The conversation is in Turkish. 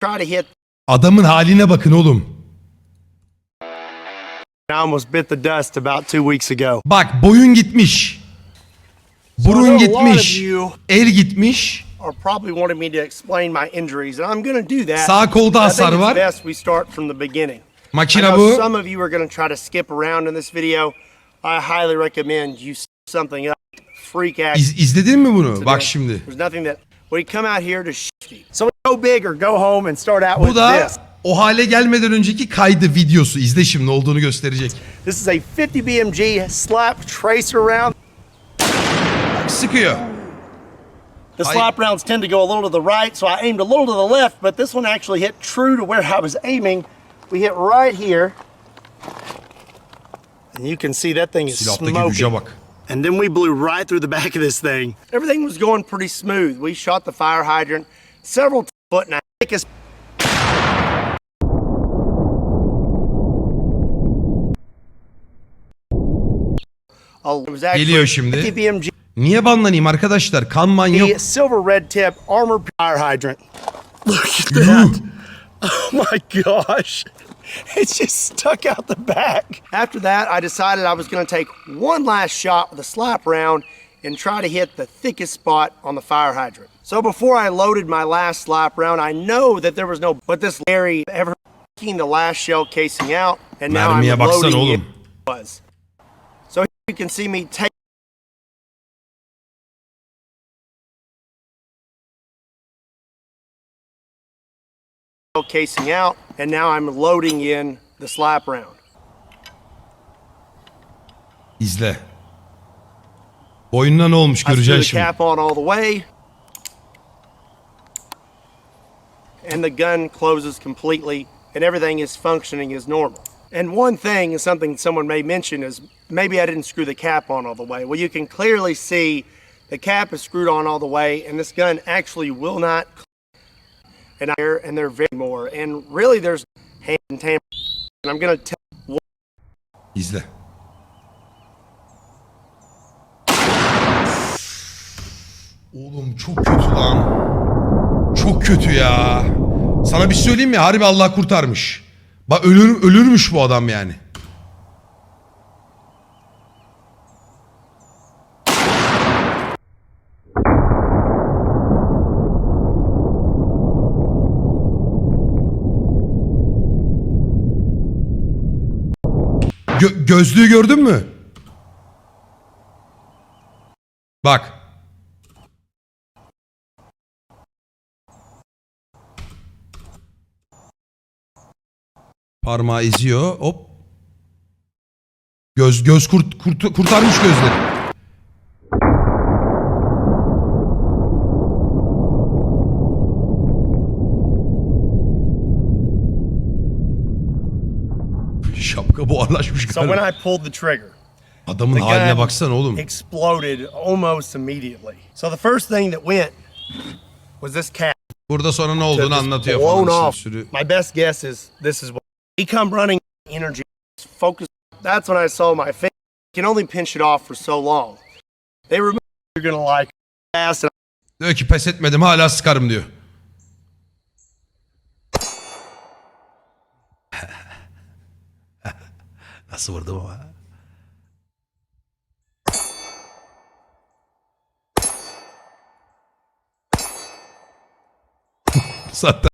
try to hit. Adamın haline bakın oğlum. I almost bit the dust about two weeks ago. Bak boyun gitmiş. Burun So I know a lot gitmiş. you El gitmiş. are probably wanting me to explain my injuries, and I'm going to do that. Sağ kolda I hasar think it's var. best we start from the beginning. I know bu. some of you are going to try to skip around in this video. I highly recommend you something up. Freak act. İz, izledin mi bunu? Bak şimdi. There's nothing that we come out here to shift you. So go big or go home and start out Bu with da this. o hale gelmeden önceki kaydı videosu. İzle şimdi olduğunu gösterecek. This is a 50 BMG slap tracer round. Sıkıyor. The slap rounds tend to go a little to the right, so I aimed a little to the left, but this one actually hit true to where I was aiming. We hit right here. And you can see that thing is Silahtaki smoking. güce bak. And then we blew right through the back of this thing. Everything was going pretty smooth. We shot the fire hydrant several foot and a thickest. İt was actually Geliyor şimdi. 50 BMG Niye banlanayım arkadaşlar? Kanman yok. silver red tip armor fire hydrant. Look at that. Oh my gosh. It just stuck out the back. After that, I decided I was going to take one last shot with a slap round and try to hit the thickest spot on the fire hydrant. So before I loaded my last slap round, I know that there was no, but this Larry ever taking the last shell casing out, and now Mermiye I'm loading it was. So you can see me take casing out, and now I'm loading in the slap round. İzle. Boynuna ne olmuş I screw göreceksin the şimdi. cap on all the way, and the gun closes completely, and everything is functioning as normal. And one thing is something someone may mention is maybe I didn't screw the cap on all the way. Well, you can clearly see the cap is screwed on all the way, and this gun actually will not. And I and they're very more, and really there's hand and tamper. And I'm gonna tell. İzle. Oğlum çok kötü lan. Çok kötü ya. Sana bir şey söyleyeyim mi? Harbi Allah kurtarmış. Bak ölür, ölürmüş bu adam yani. Gö- gözlüğü gördün mü? Bak. Parmağı eziyor. Hop. Göz göz kurt, kurt kurtarmış gözleri. Şapka buharlaşmış So when galiba. I pulled the trigger, Adamın the haline gun baksana oğlum. exploded almost immediately. So the first thing that went was this cap. Burada sonra ne olduğunu just anlatıyor blown falan. off. Bir sürü. My best guess is this is what he come running energy focus. That's when I saw my face. You can only pinch it off for so long. They remove you're gonna like fast and Diyor ki pes etmedim hala sıkarım diyor. Zurdo, mamá. Satan.